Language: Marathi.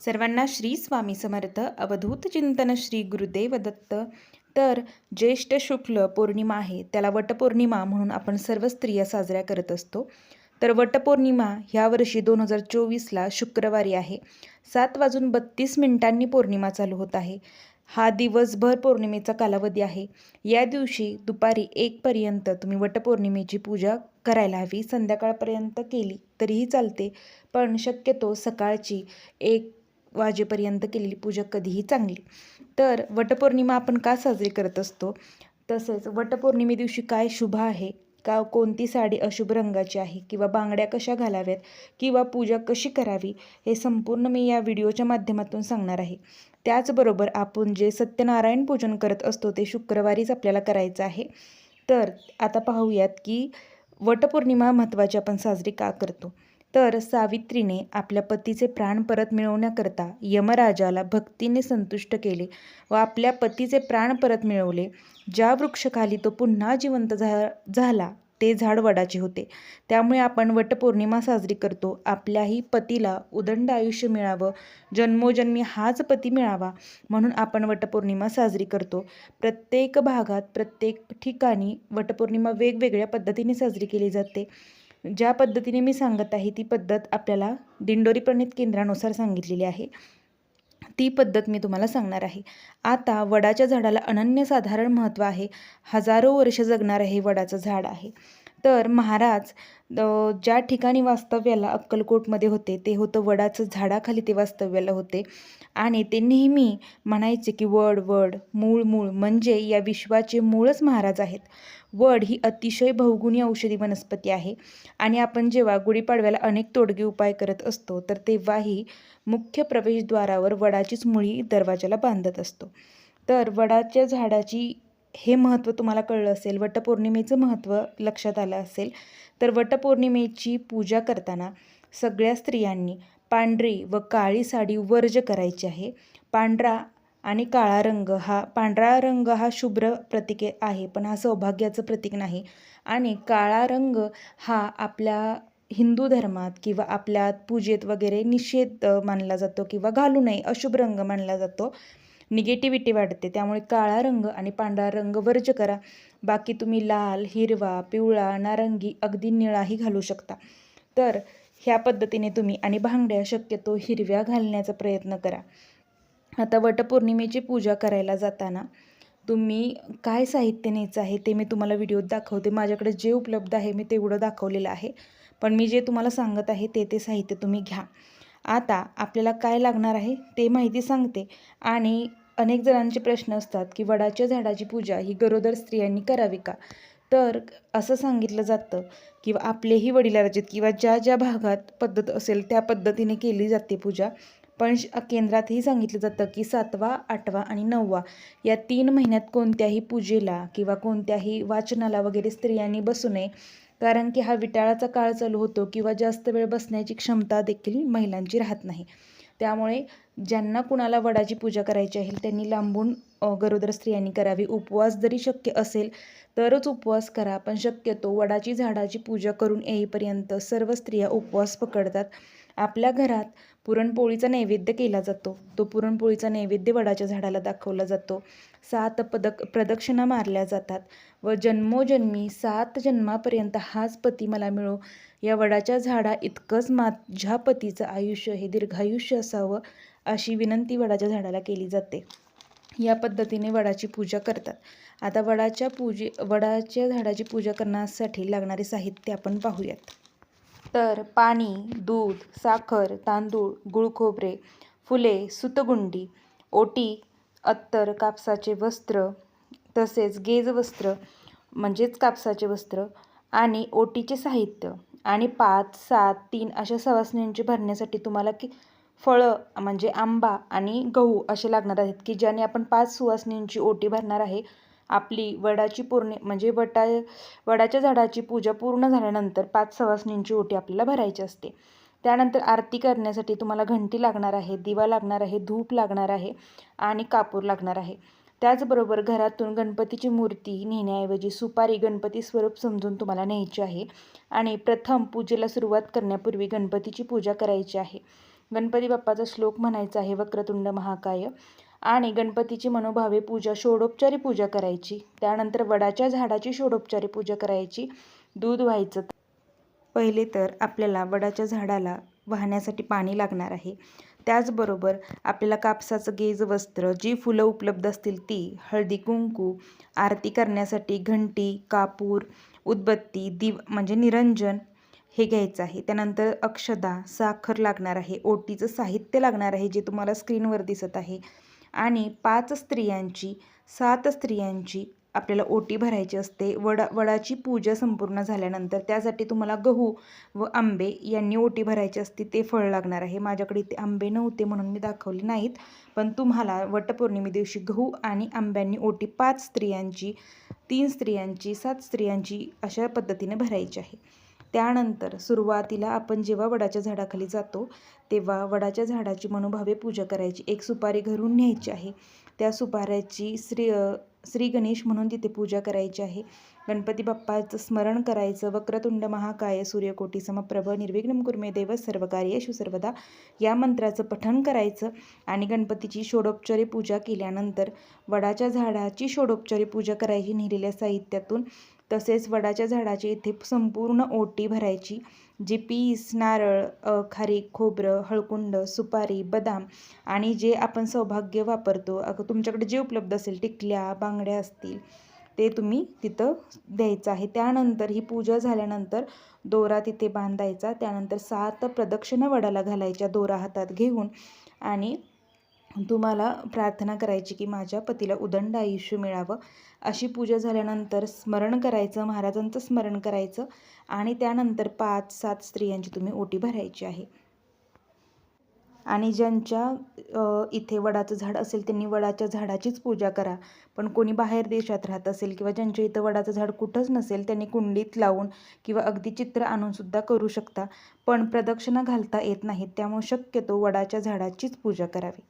सर्वांना श्री स्वामी समर्थ. अवधूत चिंतन श्री गुरुदेव दत्त. तर ज्येष्ठ शुक्ल पौर्णिमा आहे त्याला वटपौर्णिमा म्हणून आपण सर्व स्त्रिया साजऱ्या करत असतो. तर वटपौर्णिमा ह्या वर्षी दोन हजार चोवीसला शुक्रवारी आहे. सात वाजून बत्तीस मिनिटांनी पौर्णिमा चालू होत आहे. हा दिवसभर पौर्णिमेचा कालावधी आहे. या दिवशी दुपारी एकपर्यंत तुम्ही वटपौर्णिमेची पूजा करायला हवी. संध्याकाळपर्यंत केली तरीही चालते पण शक्यतो सकाळची एक वाजेपर्यंत केलेली पूजा कधीही चांगली. तर वटपौर्णिमा आपण का साजरी करत असतो? तसेच वटपौर्णिमे दिवशी काय शुभ आहे? का कोणती साडी अशुभ रंगाची आहे? किंवा बांगड्या कशा घालाव्यात? किंवा पूजा कशी करावी? हे संपूर्ण मी या व्हिडिओच्या माध्यमातून सांगणार आहे. त्याचबरोबर आपण जे सत्यनारायण पूजन करत असतो ते शुक्रवारीच आपल्याला करायचं आहे. तर आता पाहूयात की वटपौर्णिमा महत्त्वाची आपण साजरी का करतो? तर सावित्रीने आपल्या पतीचे प्राण परत मिळवण्याकरता यमराजाला भक्तीने संतुष्ट केले व आपल्या पतीचे प्राण परत मिळवले. ज्या वृक्षखाली तो पुन्हा जिवंत झा झाला ते झाड वडाचे होते. त्यामुळे आपण वटपौर्णिमा साजरी करतो. आपल्याही पतीला उदंड आयुष्य मिळावं. जन्मोजन्मी हाच पती मिळावा म्हणून आपण वटपौर्णिमा साजरी करतो. प्रत्येक भागात प्रत्येक ठिकाणी वटपौर्णिमा वेगवेगळ्या पद्धतीने साजरी केली जाते. ज्या पद्धतीने मी सांगत आहे ती पद्धत आपल्याला दिंडोरी प्रणित केंद्रानुसार सांगितलेली आहे. ती पद्धत मी तुम्हाला सांगणार आहे. आता वडाच्या झाडाला अनन्यसाधारण महत्त्व आहे. हजारो वर्ष जगणारं हे वडाचं झाड आहे. तर महाराज ज्या ठिकाणी वास्तव्याला अक्कलकोटमध्ये होते ते होतं वडाचं झाडाखाली ते वास्तव्याला होते. आणि ते नेहमी म्हणायचे की वड वड मूळ मूळ म्हणजे या विश्वाचे मूळच महाराज आहेत. वड ही अतिशय बहुगुणी औषधी वनस्पती आहे. आणि आपण जेव्हा गुढीपाडव्याला अनेक तोडगे उपाय करत असतो तर तेव्हाही मुख्य प्रवेशद्वारावर वडाचीच मुळी दरवाजाला बांधत असतो. तर वडाच्या झाडाची हे महत्त्व तुम्हाला कळलं असेल वटपौर्णिमेचं महत्त्व लक्षात आलं असेल तर वटपौर्णिमेची पूजा करताना सगळ्या स्त्रियांनी पांढरी व काळी साडी वर्ज करायची आहे. पांढरा आणि काळा रंग हा पांढरा रंग हा शुभ्र प्रतीक आहे पण हा सौभाग्याचं प्रतीक नाही. आणि काळा रंग हा आपल्या हिंदू धर्मात किंवा आपल्या पूजेत वगैरे निषेध मानला जातो किंवा घालू नये अशुभ रंग मानला जातो. निगेटिव्हिटी वाढते. त्यामुळे काळा रंग आणि पांढरा रंग वर्ज करा. बाकी तुम्ही लाल हिरवा पिवळा नारंगी अगदी निळाही घालू शकता. तर ह्या पद्धतीने तुम्ही आणि भांगड्या शक्यतो हिरव्या घालण्याचा प्रयत्न करा. आता वटपौर्णिमेची पूजा करायला जाताना तुम्ही काय साहित्य न्यायचं आहे ते मी तुम्हाला व्हिडिओत दाखवते. माझ्याकडे जे उपलब्ध आहे मी तेवढं दाखवलेलं आहे. पण मी जे तुम्हाला सांगत आहे ते ते साहित्य तुम्ही घ्या. आता आपल्याला काय लागणार आहे ते माहिती सांगते. आणि अनेक जणांचे प्रश्न असतात की वडाच्या झाडाची पूजा ही गरोदर स्त्रियांनी करावी का? तर असं सांगितलं जातं किंवा आपलेही वडिलारचित किंवा ज्या ज्या भागात पद्धत असेल त्या पद्धतीने केली जाते पूजा. पण केंद्रातही सांगितलं जातं की सातवा आठवा आणि नववा या तीन महिन्यात कोणत्याही पूजेला किंवा कोणत्याही वाचनाला वगैरे स्त्रियांनी बसू नये. कारण की हा विटाळाचा काळ चालू होतो किंवा जास्त वेळ बसण्याची क्षमता देखील महिलांची राहत नाही. त्यामुळे ज्यांना कुणाला वडाची पूजा करायची आहे त्यांनी लांबून गरोदर स्त्रियांनी करावी. उपवास जरी शक्य असेल तरच उपवास करा. पण शक्यतो वडाची झाडाची पूजा करून येईपर्यंत सर्व स्त्रिया उपवास पकडतात. आपल्या घरात पुरणपोळीचा नैवेद्य केला जातो. तो पुरणपोळीचा नैवेद्य वडाच्या झाडाला दाखवला जातो. सात पदक प्रदक्षिणा मारल्या जातात व जन्मोजन्मी सात जन्मापर्यंत हाच पती मला मिळो. या वडाच्या झाडा इतकंच माझ्या पतीचं आयुष्य हे दीर्घायुष्य असावं अशी विनंती वडाच्या झाडाला केली जाते. या पद्धतीने वडाची पूजा करतात. आता वडाच्या पूजे वडाच्या झाडाची पूजा करण्यासाठी लागणारे साहित्य आपण पाहूयात. तर पाणी दूध साखर तांदूळ गुळखोबरे फुले सुतगुंडी ओटी अत्तर कापसाचे वस्त्र तसेच गेज वस्त्र म्हणजेच कापसाचे वस्त्र आणि ओटीचे साहित्य आणि पाच सात तीन अशा सवासण्यांची भरण्यासाठी तुम्हाला की फळं म्हणजे आंबा आणि गहू असे लागणार आहेत की ज्याने आपण पाच सुवासनींची ओटी भरणार आहे आपली वडाची पूर्ण म्हणजे वटा वडाच्या झाडाची पूजा पूर्ण झाल्यानंतर पाच सवासनींची ओटी आपल्याला भरायची असते. त्यानंतर आरती करण्यासाठी तुम्हाला घंटी लागणार आहे दिवा लागणार आहे धूप लागणार आहे आणि कापूर लागणार आहे. त्याचबरोबर घरातून गणपतीची मूर्ती नेण्याऐवजी सुपारी गणपती स्वरूप समजून तुम्हाला न्यायची आहे आणि प्रथम पूजेला सुरुवात करण्यापूर्वी गणपतीची पूजा करायची आहे. गणपती बाप्पाचा श्लोक म्हणायचा आहे वक्रतुंड महाकाय. आणि गणपतीची मनोभावे पूजा षोडोपचारी पूजा करायची. त्यानंतर वडाच्या झाडाची षोडोपचारी पूजा करायची. दूध व्हायचं. पहिले तर आपल्याला वडाच्या झाडाला वाहण्यासाठी पाणी लागणार आहे. त्याचबरोबर आपल्याला कापसाचं गेज वस्त्र जी फुलं उपलब्ध असतील ती हळदी कुंकू आरती करण्यासाठी घंटी कापूर उदबत्ती दिव म्हणजे निरंजन हे घ्यायचं आहे. त्यानंतर अक्षदा साखर लागणार आहे. ओटीचं साहित्य लागणार आहे जे तुम्हाला स्क्रीनवर दिसत आहे. आणि पाच स्त्रियांची सात स्त्रियांची आपल्याला ओटी भरायची असते. वडा वडाची पूजा संपूर्ण झाल्यानंतर त्यासाठी तुम्हाला गहू व आंबे यांनी ओटी भरायची असते ते फळ लागणार आहे. माझ्याकडे ते आंबे नव्हते म्हणून मी दाखवले नाहीत पण तुम्हाला वटपौर्णिमे दिवशी गहू आणि आंब्यांनी ओटी पाच स्त्रियांची तीन स्त्रियांची सात स्त्रियांची अशा पद्धतीने भरायची आहे. त्यानंतर सुरुवातीला आपण जेव्हा वडाच्या झाडाखाली जातो तेव्हा वडाच्या झाडाची मनोभावे पूजा करायची. एक सुपारी घरून न्यायची आहे. त्या सुपाऱ्याची श्री श्री गणेश म्हणून तिथे पूजा करायची आहे. गणपती बाप्पाचं स्मरण करायचं. वक्रतुंड महाकाय सूर्यकोटी समप्रभ निर्विघ्न कुर्मे देव सर्व कार्येषु सर्वदा. या मंत्राचं पठण करायचं आणि गणपतीची षोडोपचारी पूजा केल्यानंतर वडाच्या झाडाची षोडोपचारी पूजा करायची नेलेल्या साहित्यातून. तसेच वडाच्या झाडाची इथे संपूर्ण ओटी भरायची जी पीस नारळ खारीक खोबरं हळकुंड सुपारी बदाम आणि जे आपण सौभाग्य वापरतो अगं तुमच्याकडे जे उपलब्ध असेल टिकल्या बांग बांगड्या असतील ते तुम्ही तिथं द्यायचं आहे. त्यानंतर ही पूजा झाल्यानंतर दोरा तिथे बांधायचा. त्यानंतर सात प्रदक्षिणा वडाला घालायच्या दोरा हातात घेऊन आणि तुम्हाला प्रार्थना करायची की माझ्या पतीला उदंड आयुष्य मिळावं. अशी पूजा झाल्यानंतर स्मरण करायचं महाराजांचं स्मरण करायचं आणि त्यानंतर पाच सात स्त्रियांची तुम्ही ओटी भरायची आहे. आणि ज्यांच्या इथे वडाचं झाड असेल त्यांनी वडाच्या झाडाचीच पूजा करा. पण कोणी बाहेर देशात राहत असेल किंवा ज्यांच्या इथं वडाचं झाड कुठंच नसेल त्यांनी कुंडीत लावून किंवा अगदी चित्र आणूनसुद्धा करू शकता. पण प्रदक्षिणा घालता येत नाहीत त्यामुळे शक्यतो वडाच्या झाडाचीच पूजा करावी.